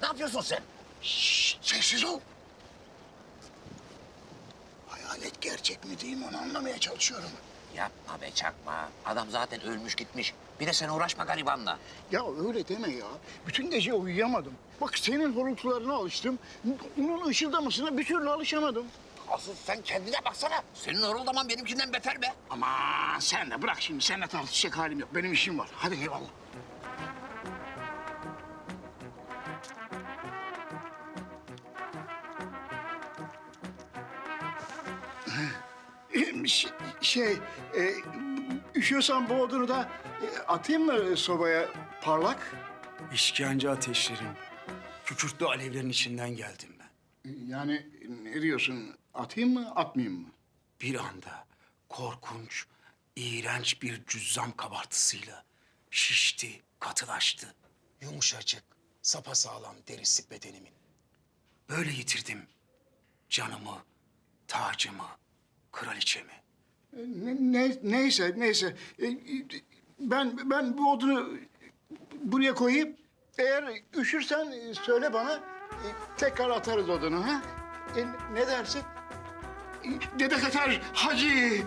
Ne yapıyorsun sen? Şşt, sessiz ol. Hayalet gerçek mi değil mi onu anlamaya çalışıyorum. Yapma be çakma. Adam zaten ölmüş gitmiş. Bir de sen uğraşma garibanla. Ya öyle deme ya. Bütün gece uyuyamadım. Bak senin horultularına alıştım. Onun ışıldamasına bir türlü alışamadım. Asıl sen kendine baksana. Senin horuldaman benimkinden beter be. Aman sen de bırak şimdi. Seninle tartışacak halim yok. Benim işim var. Hadi eyvallah. Ş- Şey, e, üşüyorsan bu odunu da e, atayım mı sobaya parlak? İşkence ateşlerin, kükürtlü alevlerin içinden geldim ben. Yani ne diyorsun? Atayım mı, atmayayım mı? Bir anda korkunç, iğrenç bir cüzzam kabartısıyla şişti, katılaştı. Yumuşacık, sapasağlam derisi bedenimin. Böyle yitirdim canımı, tacımı, kraliçemi. Ne, ne- neyse, neyse. E, Ben ben bu odunu buraya koyayım. Eğer üşürsen e, söyle bana. E, Tekrar atarız odunu ha. Ne dersin? E, Dede Katar Hacı.